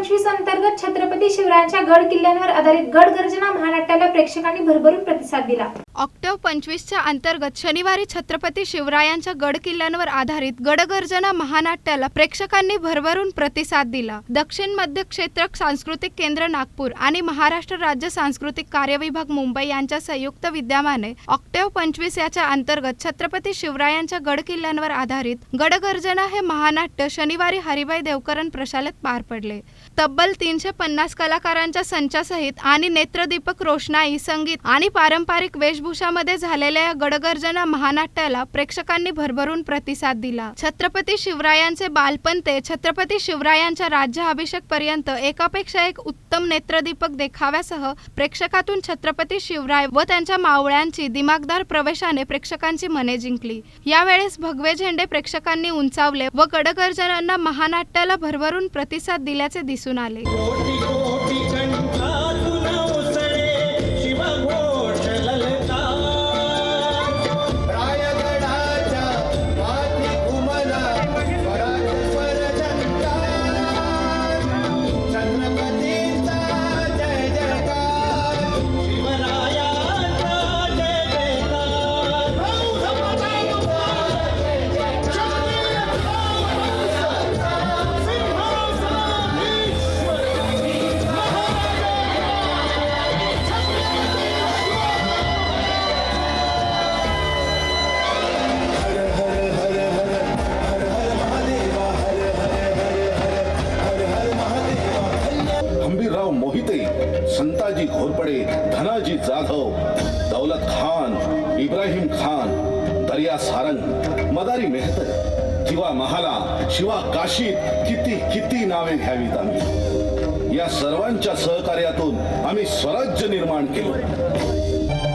पंचवीस अंतर्गत छत्रपती शिवरायांच्या गड किल्ल्यांवर आधारित गड गर्जना महानाट्याला प्रेक्षकांनी भरभरून प्रतिसाद दिला. ऑक्टोबर पंचवीसच्या अंतर्गत शनिवारी छत्रपती शिवरायांच्या गड किल्ल्यांवर आधारित गडगर्जना महानाट्याला प्रेक्षकांनी भरभरून प्रतिसाद दिला. दक्षिण मध्य क्षेत्र सांस्कृतिक केंद्र नागपूर आणि महाराष्ट्र राज्य सांस्कृतिक कार्यविभाग मुंबई यांच्या संयुक्त विद्यमाने ऑक्टोबर पंचवीस याच्या अंतर्गत छत्रपती शिवरायांच्या गड किल्ल्यांवर आधारित गडगर्जना हे महानाट्य शनिवारी हरिभाई देवकरण प्रशालेत पार पडले. तब्बल तीनशे पन्नास कलाकारांच्या संचासहित आणि नेत्रदीपक रोषणाई संगीत आणि पारंपरिक वेश वेशभूषामध्ये झालेल्या या गडगर्जना महानाट्याला प्रेक्षकांनी भरभरून प्रतिसाद दिला. छत्रपती शिवरायांचे बालपण ते छत्रपती शिवरायांच्या राज्याभिषेक पर्यंत एकापेक्षा एक उत्तम नेत्रदीपक देखाव्यासह प्रेक्षकातून छत्रपती शिवराय व त्यांच्या मावळ्यांची दिमागदार प्रवेशाने प्रेक्षकांची मने जिंकली. यावेळेस भगवे झेंडे प्रेक्षकांनी उंचावले व गडगर्जनांना महानाट्याला भरभरून प्रतिसाद दिल्याचे दिसून आले. हंबीरराव मोहिते संताजी घोरपडे धनाजी जाधव दौलत खान इब्राहिम खान दर्या सारंग मदारी मेहतर किंवा महाला शिवा काशीत किती किती नावे घ्यावीत आम्ही. या सर्वांच्या सहकार्यातून आम्ही स्वराज्य निर्माण केलं.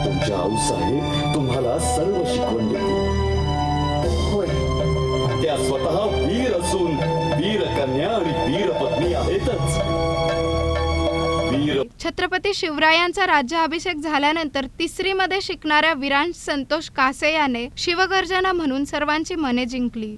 तुमच्या आऊसाहेब तुम्हाला सर्व शिकवण देतील होय. त्या स्वतः वीर असून वीर कन्या आणि वीर पत्नी आहेतच. छत्रपती शिवरायांचा राज्याभिषेक झाल्यानंतर तिसरीमध्ये शिकणाऱ्या विरांश संतोष कासे याने शिवगर्जना म्हणून सर्वांची मने जिंकली.